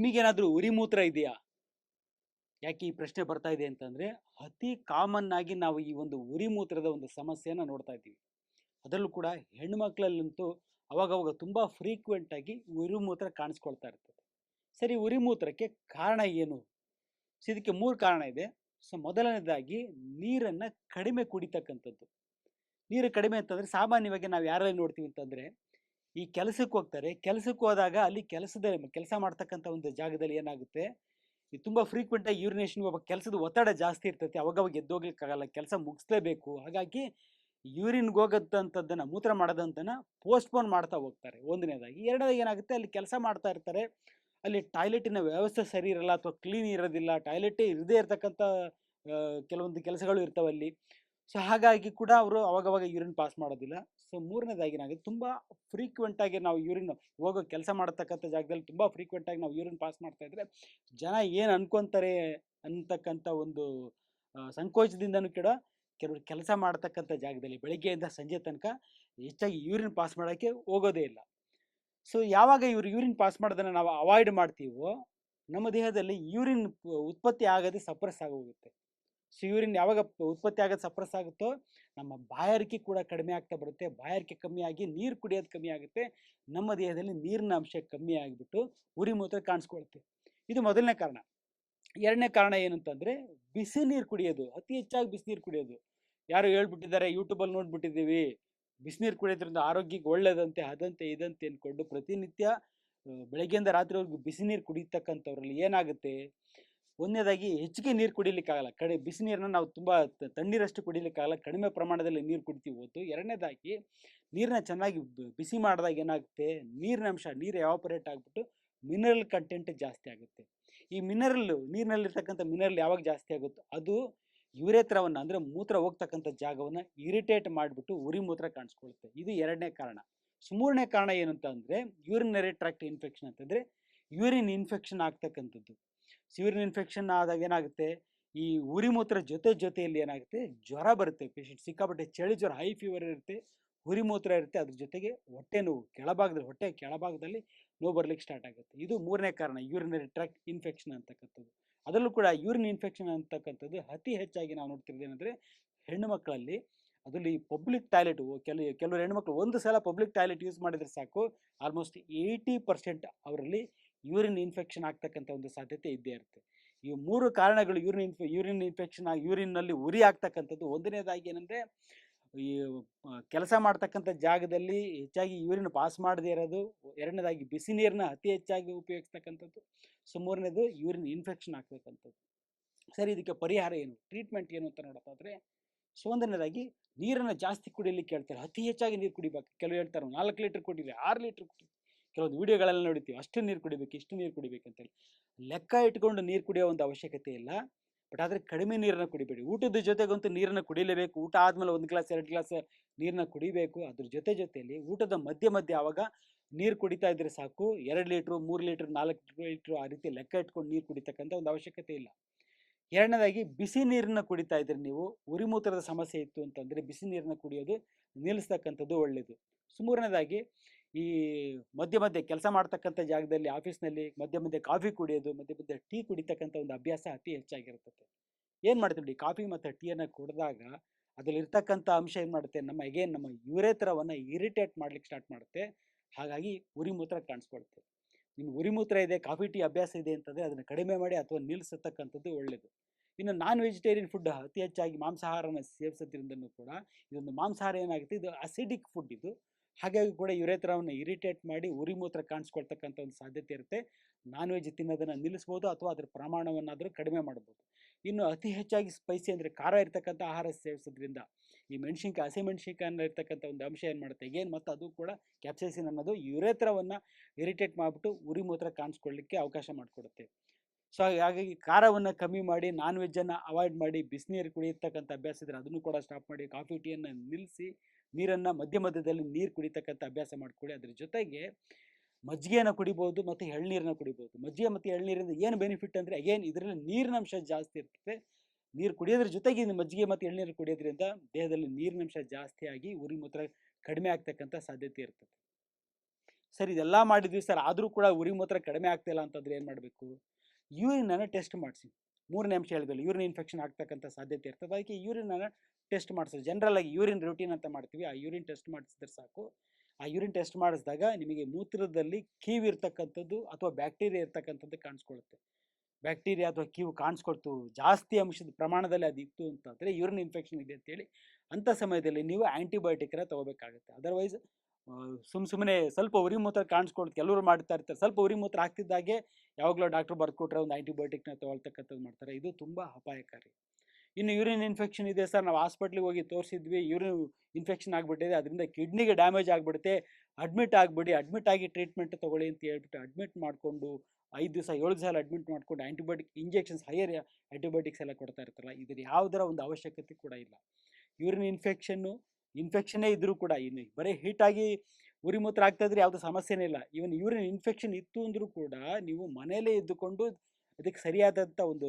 ನಿಮಗೇನಾದರೂ ಉರಿ ಮೂತ್ರ ಇದೆಯಾ? ಯಾಕೆ ಈ ಪ್ರಶ್ನೆ ಬರ್ತಾ ಇದೆ ಅಂತಂದರೆ, ಅತಿ ಕಾಮನ್ ಆಗಿ ನಾವು ಈ ಒಂದು ಉರಿ ಮೂತ್ರದ ಒಂದು ಸಮಸ್ಯೆಯನ್ನು ನೋಡ್ತಾ ಇದ್ದೀವಿ. ಅದರಲ್ಲೂ ಕೂಡ ಹೆಣ್ಣು ಮಕ್ಕಳಲ್ಲಂತೂ ಅವಾಗವಾಗ ತುಂಬ ಫ್ರೀಕ್ವೆಂಟಾಗಿ ಉರಿ ಮೂತ್ರ ಕಾಣಿಸ್ಕೊಳ್ತಾ ಇರ್ತದೆ. ಸರಿ ಉರಿ ಮೂತ್ರಕ್ಕೆ ಕಾರಣ ಏನು? ಸೊ ಇದಕ್ಕೆ ಮೂರು ಕಾರಣ ಇದೆ. ಸೊ ಮೊದಲನೇದಾಗಿ ನೀರನ್ನು ಕಡಿಮೆ ಕುಡಿತಕ್ಕಂಥದ್ದು. ನೀರು ಕಡಿಮೆ ಅಂತಂದರೆ ಸಾಮಾನ್ಯವಾಗಿ ನಾವು ಯಾರಲ್ಲಿ ನೋಡ್ತೀವಿ ಅಂತಂದ್ರೆ ಈ ಕೆಲಸಕ್ಕೆ ಹೋಗ್ತಾರೆ. ಕೆಲಸಕ್ಕೆ ಹೋದಾಗ ಅಲ್ಲಿ ಕೆಲಸದ ಕೆಲಸ ಮಾಡ್ತಕ್ಕಂಥ ಒಂದು ಜಾಗದಲ್ಲಿ ಏನಾಗುತ್ತೆ? ಈ ತುಂಬ ಫ್ರೀಕ್ವೆಂಟಾಗಿ ಯೂರಿನೇಷನ್ ಒಬ್ಬ ಕೆಲಸದ ಒತ್ತಡ ಜಾಸ್ತಿ ಇರ್ತೈತೆ. ಅವಾಗವಾಗ ಎದ್ದೋಗ್ಲಿಕ್ಕಾಗಲ್ಲ ಕೆಲಸ ಮುಗಿಸ್ಲೇಬೇಕು. ಹಾಗಾಗಿ ಯೂರಿನ್ಗೆ ಹೋಗೋದಂಥದ್ದನ್ನ, ಮೂತ್ರ ಮಾಡೋದಂತನ ಪೋಸ್ಟ್ಪೋನ್ ಮಾಡ್ತಾ ಹೋಗ್ತಾರೆ. ಒಂದನೇದಾಗಿ. ಎರಡನೇದಾಗಿ ಏನಾಗುತ್ತೆ? ಅಲ್ಲಿ ಕೆಲಸ ಮಾಡ್ತಾ ಇರ್ತಾರೆ. ಅಲ್ಲಿ ಟಾಯ್ಲೆಟಿನ ವ್ಯವಸ್ಥೆ ಸರಿ ಇರಲ್ಲ ಅಥವಾ ಕ್ಲೀನ್ ಇರೋದಿಲ್ಲ ಟಾಯ್ಲೆಟೇ ಇರದೇ ಇರತಕ್ಕಂಥ ಕೆಲವೊಂದು ಕೆಲಸಗಳು ಇರ್ತವೆ ಅಲ್ಲಿ ಸೊ ಹಾಗಾಗಿ ಕೂಡ ಅವರು ಅವಾಗವಾಗ ಯೂರಿನ್ ಪಾಸ್ ಮಾಡೋದಿಲ್ಲ. ಸೊ ಮೂರನೇದಾಗಿ ಏನಾಗುತ್ತೆ ತುಂಬ ಫ್ರೀಕ್ವೆಂಟ್ ಆಗಿ ನಾವು ಯೂರಿನ್ ಹೋಗೋ ಕೆಲಸ ಮಾಡತಕ್ಕಂಥ ಜಾಗದಲ್ಲಿ ತುಂಬ ಫ್ರೀಕ್ವೆಂಟ್ ಆಗಿ ನಾವು ಯೂರಿನ್ ಪಾಸ್ ಮಾಡ್ತಾ ಇದ್ರೆ, ಜನ ಏನು ಅನ್ಕೊಂತಾರೆ ಅಂತಕ್ಕಂಥ ಒಂದು ಸಂಕೋಚದಿಂದನೂ ಕೂಡ ಕೆಲವರು ಕೆಲಸ ಮಾಡ್ತಕ್ಕಂಥ ಜಾಗದಲ್ಲಿ ಬೆಳಗ್ಗೆಯಿಂದ ಸಂಜೆ ತನಕ ಹೆಚ್ಚಾಗಿ ಯೂರಿನ್ ಪಾಸ್ ಮಾಡೋಕ್ಕೆ ಹೋಗೋದೇ ಇಲ್ಲ. ಸೊ ಯಾವಾಗ ಇವರು ಯೂರಿನ್ ಪಾಸ್ ಮಾಡೋದನ್ನ ನಾವು ಅವಾಯ್ಡ್ ಮಾಡ್ತೀವೋ, ನಮ್ಮ ದೇಹದಲ್ಲಿ ಯೂರಿನ್ ಉತ್ಪತ್ತಿ ಆಗದೆ ಸಪ್ರೆಸ್ ಆಗೋಗುತ್ತೆ. ಸೊ ಯಾವಾಗ ಉತ್ಪತ್ತಿ ಆಗೋದು ಸಪ್ರೆಸ್ ಆಗುತ್ತೋ, ನಮ್ಮ ಬಾಯಾರಿಕೆ ಕೂಡ ಕಡಿಮೆ ಆಗ್ತಾ ಬರುತ್ತೆ. ಬಾಯಾರಿಕೆ ಕಮ್ಮಿ ಆಗಿ ನೀರು ಕುಡಿಯೋದು ಕಮ್ಮಿ ಆಗುತ್ತೆ. ನಮ್ಮ ದೇಹದಲ್ಲಿ ನೀರಿನ ಅಂಶ ಕಮ್ಮಿ ಆಗಿಬಿಟ್ಟು ಉರಿ ಮೂತ್ರ ಕಾಣಿಸ್ಕೊಳ್ತೀವಿ ಇದು ಮೊದಲನೇ ಕಾರಣ. ಎರಡನೇ ಕಾರಣ ಏನಂತಂದ್ರೆ, ಬಿಸಿ ನೀರು ಕುಡಿಯೋದು, ಅತಿ ಹೆಚ್ಚಾಗಿ ಬಿಸಿನೀರು ಕುಡಿಯೋದು. ಯಾರು ಹೇಳ್ಬಿಟ್ಟಿದ್ದಾರೆ ಯೂಟ್ಯೂಬಲ್ಲಿ ನೋಡ್ಬಿಟ್ಟಿದ್ದೀವಿ. ಬಿಸಿನೀರು ಕುಡಿಯೋದ್ರಿಂದ ಆರೋಗ್ಯಕ್ಕೆ ಒಳ್ಳೇದಂತೆ, ಅದಂತೆ, ಇದಂತೆ ಅಂದ್ಕೊಂಡು ಪ್ರತಿನಿತ್ಯ ಬೆಳಗ್ಗೆಯಿಂದ ರಾತ್ರಿವರೆಗೂ ಬಿಸಿ ನೀರು ಕುಡಿತಕ್ಕಂಥವ್ರಲ್ಲಿ ಏನಾಗುತ್ತೆ? ಒಂದನೇದಾಗಿ ಹೆಚ್ಚಿಗೆ ನೀರು ಕುಡಿಲಿಕ್ಕಾಗಲ್ಲ. ಕಡೆ ಬಿಸಿ ನೀರನ್ನ ನಾವು ತುಂಬ ತಣ್ಣೀರಷ್ಟು ಕುಡಿಲಿಕ್ಕಾಗಲ್ಲ. ಕಡಿಮೆ ಪ್ರಮಾಣದಲ್ಲಿ ನೀರು ಕುಡಿತೀವಿ ಹೊತ್ತು ಎರಡನೇದಾಗಿ ನೀರನ್ನ ಚೆನ್ನಾಗಿ ಬಿಸಿ ಮಾಡಿದಾಗ ಏನಾಗುತ್ತೆ? ನೀರಿನ ಅಂಶ, ನೀರು ಎವಾಪರೇಟ್ ಆಗಿಬಿಟ್ಟು ಮಿನರಲ್ ಕಂಟೆಂಟ್ ಜಾಸ್ತಿ ಆಗುತ್ತೆ. ಈ ಮಿನರಲ್ ನೀರಿನಲ್ಲಿರ್ತಕ್ಕಂಥ ಮಿನರಲ್ ಯಾವಾಗ ಜಾಸ್ತಿ ಆಗುತ್ತೋ ಅದು ಯುರೇತ್ರವನ್ನು, ಅಂದರೆ ಮೂತ್ರ ಹೋಗ್ತಕ್ಕಂಥ ಜಾಗವನ್ನು ಇರಿಟೇಟ್ ಮಾಡಿಬಿಟ್ಟು ಉರಿ ಮೂತ್ರ ಕಾಣಿಸ್ಕೊಳ್ಳುತ್ತೆ ಇದು ಎರಡನೇ ಕಾರಣ. ಸುಮೂರನೇ ಕಾರಣ ಏನು ಅಂತ ಅಂದರೆ ಯೂರಿನರಿ ಟ್ರಾಕ್ಟ್ ಇನ್ಫೆಕ್ಷನ್ ಅಂತಂದರೆ ಯೂರಿನ್ ಇನ್ಫೆಕ್ಷನ್ ಆಗ್ತಕ್ಕಂಥದ್ದು. ಯೂರಿನ್ ಇನ್ಫೆಕ್ಷನ್ ಆದಾಗ ಏನಾಗುತ್ತೆ? ಈ ಉರಿ ಮೂತ್ರ ಜೊತೆ ಜೊತೆಯಲ್ಲಿ ಏನಾಗುತ್ತೆ? ಜ್ವರ ಬರುತ್ತೆ. ಪೇಷಂಟ್ ಸಿಕ್ಕಾಪಟ್ಟೆ ಚಳಿ ಜ್ವರ, ಹೈ ಫೀವರ್ ಇರುತ್ತೆ. ಉರಿ ಮೂತ್ರ ಇರುತ್ತೆ. ಅದ್ರ ಜೊತೆಗೆ ಹೊಟ್ಟೆ ನೋವು, ಕೆಳಭಾಗದಲ್ಲಿ, ಹೊಟ್ಟೆ ಕೆಳಭಾಗದಲ್ಲಿ ನೋವು ಬರ್ಲಿಕ್ಕೆ ಸ್ಟಾರ್ಟ್ ಆಗುತ್ತೆ. ಇದು ಮೂರನೇ ಕಾರಣ ಯೂರಿನರಿ ಟ್ರ್ಯಾಕ್ ಇನ್ಫೆಕ್ಷನ್ ಅಂತಕ್ಕಂಥದ್ದು. ಅದರಲ್ಲೂ ಕೂಡ ಯೂರಿನ್ ಇನ್ಫೆಕ್ಷನ್ ಅಂತಕ್ಕಂಥದ್ದು ಅತಿ ಹೆಚ್ಚಾಗಿ ನಾವು ನೋಡ್ತಿರೋದು ಏನಂದರೆ ಹೆಣ್ಣು ಮಕ್ಕಳಲ್ಲಿ ಅದರಲ್ಲಿ ಪಬ್ಲಿಕ್ ಟಾಯ್ಲೆಟ್ ಕೆಲವು ಕೆಲವರು ಹೆಣ್ಮಕ್ಳು ಒಂದು ಸಲ ಪಬ್ಲಿಕ್ ಟಾಯ್ಲೆಟ್ ಯೂಸ್ ಮಾಡಿದ್ರೆ ಸಾಕು. ಆಲ್ಮೋಸ್ಟ್ ಏಯ್ಟಿ ಪರ್ಸೆಂಟ್ ಅವರಲ್ಲಿ ಯೂರಿನ್ ಇನ್ಫೆಕ್ಷನ್ ಆಗ್ತಕ್ಕಂಥ ಒಂದು ಸಾಧ್ಯತೆ ಇದ್ದೇ ಇರುತ್ತೆ. ಈ ಮೂರು ಕಾರಣಗಳು ಯೂರಿನ್ ಇನ್ಫೆ, ಯೂರಿನ್ ಇನ್ಫೆಕ್ಷನ್ ಆಗಿ, ಯೂರಿನ್ನಲ್ಲಿ ಉರಿ ಆಗ್ತಕ್ಕಂಥದ್ದು ಒಂದನೇದಾಗಿ ಏನಂದರೆ, ಈ ಕೆಲಸ ಮಾಡ್ತಕ್ಕಂಥ ಜಾಗದಲ್ಲಿ ಹೆಚ್ಚಾಗಿ ಯೂರಿನ್ ಪಾಸ್ ಮಾಡದೇ ಇರೋದು, ಎರಡನೇದಾಗಿ ಬಿಸಿ ನೀರನ್ನ ಅತಿ ಹೆಚ್ಚಾಗಿ ಉಪಯೋಗಿಸ್ತಕ್ಕಂಥದ್ದು, ಸೊ ಮೂರನೇದು ಯೂರಿನ್ ಇನ್ಫೆಕ್ಷನ್ ಆಗ್ತಕ್ಕಂಥದ್ದು. ಸರಿ, ಇದಕ್ಕೆ ಪರಿಹಾರ ಏನು? ಟ್ರೀಟ್ಮೆಂಟ್ ಏನು ಅಂತ ನೋಡೋದಾದ್ರೆ, ಸೊ ಒಂದನೇದಾಗಿ ನೀರನ್ನು ಜಾಸ್ತಿ ಕುಡಿಯಲಿಕ್ಕೆ ಹೇಳ್ತಾರೆ. ಅತಿ ಹೆಚ್ಚಾಗಿ ನೀರು ಕುಡಿಬೇಕು. ಕೆಲವು ಹೇಳ್ತಾರೆ ನಾಲ್ಕು ಲೀಟ್ರ್ ಕುಡಿರಿ ಆರು ಲೀಟ್ರ್ ಕುಡಿ ಕೆಲವೊಂದು ವಿಡಿಯೋಗಳೆಲ್ಲ ನೋಡಿರ್ತೀವಿ. ಅಷ್ಟು ನೀರು ಕುಡಿಬೇಕು, ಇಷ್ಟು ನೀರು ಕುಡಿಬೇಕು ಅಂತೇಳಿ. ಲೆಕ್ಕ ಇಟ್ಕೊಂಡು ನೀರು ಕುಡಿಯೋ ಒಂದು ಅವಶ್ಯಕತೆ ಇಲ್ಲ. ಬಟ್ ಆದರೆ ಕಡಿಮೆ ನೀರನ್ನು ಕುಡಿಬೇಡಿ. ಊಟದ ಜೊತೆಗಂತೂ ನೀರನ್ನು ಕುಡಿಲೇಬೇಕು. ಊಟ ಆದಮೇಲೆ ಒಂದು ಗ್ಲಾಸ್, ಎರಡು ಗ್ಲಾಸ್ ನೀರನ್ನ ಕುಡಿಬೇಕು. ಅದ್ರ ಜೊತೆ ಜೊತೆಯಲ್ಲಿ ಊಟದ ಮಧ್ಯ ಮಧ್ಯೆ ಆವಾಗ ನೀರು ಕುಡಿತಾ ಇದ್ರೆ ಸಾಕು. ಎರಡು ಲೀಟ್ರು, ಮೂರು ಲೀಟ್ರ್, ನಾಲ್ಕು ಲೀಟ್ರು ಆ ರೀತಿ ಲೆಕ್ಕ ಇಟ್ಕೊಂಡು ನೀರು ಕುಡಿತಕ್ಕಂಥ ಒಂದು ಅವಶ್ಯಕತೆ ಇಲ್ಲ. ಎರಡನೇದಾಗಿ ಬಿಸಿ ನೀರನ್ನ ಕುಡಿತಾ ಇದ್ರೆ ನೀವು ಉರಿಮೂತ್ರದ ಸಮಸ್ಯೆ ಇತ್ತು ಅಂತಂದರೆ ಬಿಸಿ ನೀರನ್ನ ಕುಡಿಯೋದು ನಿಲ್ಲಿಸ್ತಕ್ಕಂಥದ್ದು ಒಳ್ಳೆಯದು ಮೂರನೇದಾಗಿ ಈ ಮಧ್ಯ ಮಧ್ಯೆ ಕೆಲಸ ಮಾಡ್ತಕ್ಕಂಥ ಜಾಗದಲ್ಲಿ ಆಫೀಸ್ನಲ್ಲಿ ಮಧ್ಯ ಮಧ್ಯೆ ಕಾಫಿ ಕುಡಿಯೋದು, ಮಧ್ಯ ಮಧ್ಯೆ ಟೀ ಕುಡಿತಕ್ಕಂಥ ಒಂದು ಅಭ್ಯಾಸ ಅತಿ ಹೆಚ್ಚಾಗಿರ್ತದೆ ಏನು ಮಾಡ್ತೀವಿ ಕಾಫಿ ಮತ್ತು ಟೀಯನ್ನು ಕುಡಿದಾಗ ಅದರಲ್ಲಿರ್ತಕ್ಕಂಥ ಅಂಶ ಏನು ಮಾಡುತ್ತೆ, ನಮ್ಮ ಎಗೇನ್ ನಮ್ಮ ಯುರೇತ್ರವನ್ನು ಇರಿಟೇಟ್ ಮಾಡ್ಲಿಕ್ಕೆ ಸ್ಟಾರ್ಟ್ ಮಾಡುತ್ತೆ. ಹಾಗಾಗಿ ಉರಿ ಮೂತ್ರ ಕಾಣಿಸ್ಕೊಳುತ್ತೆ. ನಿಮ್ಗೆ ಉರಿಮೂತ್ರ ಇದೆ, ಕಾಫಿ ಟೀ ಅಭ್ಯಾಸ ಇದೆ ಅಂತಂದರೆ ಅದನ್ನು ಕಡಿಮೆ ಮಾಡಿ ಅಥವಾ ನಿಲ್ಲಿಸತಕ್ಕಂಥದ್ದು ಒಳ್ಳೆಯದು ಇನ್ನು ನಾನ್ ವೆಜಿಟೇರಿಯನ್ ಫುಡ್ ಅತಿ ಹೆಚ್ಚಾಗಿ ಮಾಂಸಾಹಾರನ ಸೇವಿಸೋದ್ರಿಂದನೂ ಕೂಡ ಇದೊಂದು ಮಾಂಸಾಹಾರ ಏನಾಗುತ್ತೆ, ಇದು ಅಸಿಡಿಕ್ ಫುಡ್ ಇದು. ಹಾಗಾಗಿ ಕೂಡ ಯುರೇತ್ರವನ್ನು ಇರಿಟೇಟ್ ಮಾಡಿ ಉರಿ ಮೂತ್ರ ಕಾಣಿಸ್ಕೊಳ್ತಕ್ಕಂಥ ಒಂದು ಸಾಧ್ಯತೆ ಇರುತ್ತೆ. ನಾನ್ ವೆಜ್ ತಿನ್ನೋದನ್ನು ನಿಲ್ಲಿಸ್ಬೋದು ಅಥವಾ ಅದರ ಪ್ರಮಾಣವನ್ನಾದರೂ ಕಡಿಮೆ ಮಾಡ್ಬೋದು. ಇನ್ನು ಅತಿ ಹೆಚ್ಚಾಗಿ ಸ್ಪೈಸಿ ಅಂದರೆ ಖಾರ ಇರ್ತಕ್ಕಂಥ ಆಹಾರ ಸೇವಿಸೋದ್ರಿಂದ ಈ ಮೆಣಸಿನ್ಕಾಯಿ ಹಸಿಮೆಣಸಿನ್ಕಾಯಿ ಇರ್ತಕ್ಕಂಥ ಒಂದು ಅಂಶ ಏನು ಮಾಡುತ್ತೆ, ಏನು ಮತ್ತು ಅದು ಕೂಡ ಕ್ಯಾಪ್ಸೈಸಿನ್ ಅನ್ನೋದು ಯುರೇತ್ರವನ್ನು ಇರಿಟೇಟ್ ಮಾಡಿಬಿಟ್ಟು ಉರಿ ಮೂತ್ರ ಕಾಣಿಸ್ಕೊಳ್ಳಿಕ್ಕೆ ಅವಕಾಶ ಮಾಡಿಕೊಡುತ್ತೆ. ಸೊ ಹಾಗಾಗಿ ಖಾರವನ್ನು ಕಮ್ಮಿ ಮಾಡಿ ನಾನ್ ವೆಜ್ಜನ್ನು ಅವಾಯ್ಡ್ ಮಾಡಿ ಬಿಸಿನೀರು ಕುಡಿಯತಕ್ಕಂಥ ಅಭ್ಯಾಸ ಇದ್ದರೆ ಅದನ್ನು ಕೂಡ ಸ್ಟಾಪ್ ಮಾಡಿ ಕಾಫಿ ಟೀಯನ್ನು ನಿಲ್ಲಿಸಿ ನೀರನ್ನು ಮಧ್ಯ ಮಧ್ಯದಲ್ಲಿ ನೀರು ಕುಡಿತಕ್ಕಂಥ ಅಭ್ಯಾಸ ಮಾಡಿಕೊಳ್ಳಿ. ಅದ್ರ ಜೊತೆಗೆ ಮಜ್ಜಿಗೆಯನ್ನು ಕುಡಿಬೋದು ಮತ್ತು ಎಳ್ನೀರನ್ನ ಕುಡಿಬೋದು. ಮಜ್ಜಿಗೆ ಮತ್ತು ಎಳ್ನೀರಿಂದ ಏನು ಬೆನಿಫಿಟ್ ಅಂದರೆ ಅಗೇನ್ ಇದರಲ್ಲಿ ನೀರಿನ ಅಂಶ ಜಾಸ್ತಿ ಇರ್ತದೆ. ನೀರು ಕುಡಿಯೋದ್ರ ಜೊತೆಗೆ ಮಜ್ಜಿಗೆ ಮತ್ತು ಎಳ್ನೀರು ಕುಡಿಯೋದ್ರಿಂದ ದೇಹದಲ್ಲಿ ನೀರಿನ ಅಂಶ ಜಾಸ್ತಿ ಆಗಿ ಉರಿ ಮೂತ್ರ ಕಡಿಮೆ ಆಗ್ತಕ್ಕಂಥ ಸಾಧ್ಯತೆ ಇರ್ತದೆ. ಸರ್, ಇದೆಲ್ಲ ಮಾಡಿದ್ವಿ ಸರ್. ಆದರೂ ಕೂಡ ಉರಿ ಮೂತ್ರ ಕಡಿಮೆ ಆಗ್ತಿಲ್ಲ ಅಂತಂದ್ರೆ ಏನು ಮಾಡಬೇಕು? ಯೂರಿನನ್ನು ಟೆಸ್ಟ್ ಮಾಡಿಸಿ. ಮೂರನೇ ಅಂಶ ಹೇಳಿದ್ವಲ್ಲ ಯೂರಿನ್ ಇನ್ಫೆಕ್ಷನ್ ಆಗ್ತಕ್ಕಂಥ ಸಾಧ್ಯತೆ ಇರ್ತದೆ. ಅದಕ್ಕೆ ಯೂರಿನನ್ನು ಟೆಸ್ಟ್ ಮಾಡಿಸಿದ್ರೆ. ಜನರಲ್ ಆಗಿ ಯೂರಿನ್ ರೂಟೀನ್ ಅಂತ ಮಾಡ್ತೀವಿ. ಆ ಯೂರಿನ್ ಟೆಸ್ಟ್ ಮಾಡಿಸಿದ್ರೆ ಸಾಕು. ಆ ಯೂರಿನ್ ಟೆಸ್ಟ್ ಮಾಡಿಸಿದಾಗ ನಿಮಗೆ ಮೂತ್ರದಲ್ಲಿ ಕೀವ್ ಇರ್ತಕ್ಕಂಥದ್ದು ಅಥವಾ ಬ್ಯಾಕ್ಟೀರಿಯಾ ಇರ್ತಕ್ಕಂಥದ್ದು ಕಾಣಿಸ್ಕೊಳ್ಳುತ್ತೆ. ಬ್ಯಾಕ್ಟೀರಿಯಾ ಅಥವಾ ಕೀವು ಕಾಣಿಸ್ಕೊಳ್ತು. ಜಾಸ್ತಿ ಅಂಶದ ಪ್ರಮಾಣದಲ್ಲಿ ಅದು ಇತ್ತು ಅಂತಂದರೆ ಯೂರಿನ್ ಇನ್ಫೆಕ್ಷನ್ ಇದೆ ಅಂತೇಳಿ ಅಂಥ ಸಮಯದಲ್ಲಿ ನೀವು ಆ್ಯಂಟಿಬಯೋಟಿಕ್ನ ತಗೋಬೇಕಾಗುತ್ತೆ. ಅದರ್ವೈಸ್ ಸುಮ್ಮ ಸುಮ್ಮನೆ ಸ್ವಲ್ಪ ಉರಿ ಮೂತ್ರ ಕಾಣಿಸ್ಕೊಳ್ತು. ಕೆಲವರು ಮಾಡ್ತಾ ಇರ್ತಾರೆ. ಸ್ವಲ್ಪ ಉರಿ ಮೂತ್ರ ಆಗ್ತಿದ್ದಾಗೆ ಯಾವಾಗಲೂ ಡಾಕ್ಟ್ರು ಬರ್ಕೊಟ್ರೆ ಒಂದು ಆ್ಯಂಟಿಬಯೋಟಿಕ್ನ ತೊಗೊಳ್ತಕ್ಕಂಥದ್ದು ಮಾಡ್ತಾರೆ. ಇದು ತುಂಬ ಅಪಾಯಕಾರಿ. ಇನ್ನು ಯೂರಿನ್ ಇನ್ಫೆಕ್ಷನ್ ಇದೆ ಸರ್. ನಾವು ಹಾಸ್ಪಿಟ್ಲಿಗೆ ಹೋಗಿ ತೋರಿಸಿದ್ವಿ, ಯೂರಿನ್ ಇನ್ಫೆಕ್ಷನ್ ಆಗಿಬಿಟ್ಟಿದೆ. ಅದರಿಂದ ಕಿಡ್ನಿಗೆ ಡ್ಯಾಮೇಜ್ ಆಗಿಬಿಡುತ್ತೆ. ಅಡ್ಮಿಟ್ ಆಗಿಬಿಡಿ, ಅಡ್ಮಿಟ್ ಆಗಿ ಟ್ರೀಟ್ಮೆಂಟ್ ತೊಗೊಳ್ಳಿ ಅಂತ ಹೇಳ್ಬಿಟ್ಟು ಅಡ್ಮಿಟ್ ಮಾಡಿಕೊಂಡು ಐದು ದಿವಸ, ಏಳು ದಿವಸ ಅಡ್ಮಿಟ್ ಮಾಡಿಕೊಂಡು ಆ್ಯಂಟಿಬಯೋಟಿಕ್ ಇಂಜೆಕ್ಷನ್ಸ್, ಹೈಯರ್ ಆ್ಯಂಟಿಬಯೋಟಿಕ್ಸ್ ಎಲ್ಲ ಕೊಡ್ತಾ ಇರ್ತಾರಲ್ಲ ಇದರ ಯಾವುದರ ಒಂದು ಅವಶ್ಯಕತೆ ಕೂಡ ಇಲ್ಲ. ಯೂರಿನ್ ಇನ್ಫೆಕ್ಷನ್ನು ಇನ್ಫೆಕ್ಷನ್ನೇ ಇದ್ದರೂ ಕೂಡ ಇನ್ನು ಬರೀ ಹೀಟಾಗಿ ಉರಿ ಮೂತ್ರ ಆಗ್ತಾ ಇದ್ರೆ ಯಾವುದೇ ಸಮಸ್ಯೆನೇ ಇಲ್ಲ. ಇವನ್ ಯೂರಿನ್ ಇನ್ಫೆಕ್ಷನ್ ಇತ್ತು ಅಂದರೂ ಕೂಡ ನೀವು ಮನೆಯಲ್ಲೇ ಇದ್ದುಕೊಂಡು ಅದಕ್ಕೆ ಸರಿಯಾದಂಥ ಒಂದು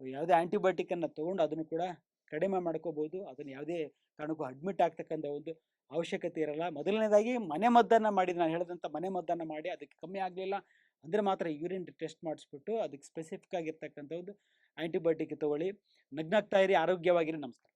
ಯಾವುದೇ ಆ್ಯಂಟಿಬಯೋಟಿಕನ್ನು ತೊಗೊಂಡು ಅದನ್ನು ಕೂಡ ಕಡಿಮೆ ಮಾಡ್ಕೋಬೋದು. ಅದನ್ನು ಯಾವುದೇ ಕಾರಣಕ್ಕೂ ಅಡ್ಮಿಟ್ ಆಗ್ತಕ್ಕಂಥ ಒಂದು ಅವಶ್ಯಕತೆ ಇರಲ್ಲ. ಮೊದಲನೇದಾಗಿ ಮನೆ ಮದ್ದನ್ನು ಮಾಡಿ ನಾನು ಹೇಳಿದಂಥ ಮನೆ ಮದ್ದನ್ನು ಮಾಡಿ ಅದಕ್ಕೆ ಕಮ್ಮಿ ಆಗಲಿಲ್ಲ ಅಂದರೆ ಮಾತ್ರ ಯೂರಿನ್ ಟೆಸ್ಟ್ ಮಾಡಿಸ್ಬಿಟ್ಟು ಅದಕ್ಕೆ ಸ್ಪೆಸಿಫಿಕ್ ಆಗಿರ್ತಕ್ಕಂಥ ಒಂದು ಆ್ಯಂಟಿಬಯೋಟಿಕ್ ತೊಗೊಳ್ಳಿ. ನಗ್ನಾಗ್ತಾ ಇರಿ, ಆರೋಗ್ಯವಾಗಿರಿ, ನಮಸ್ಕಾರ.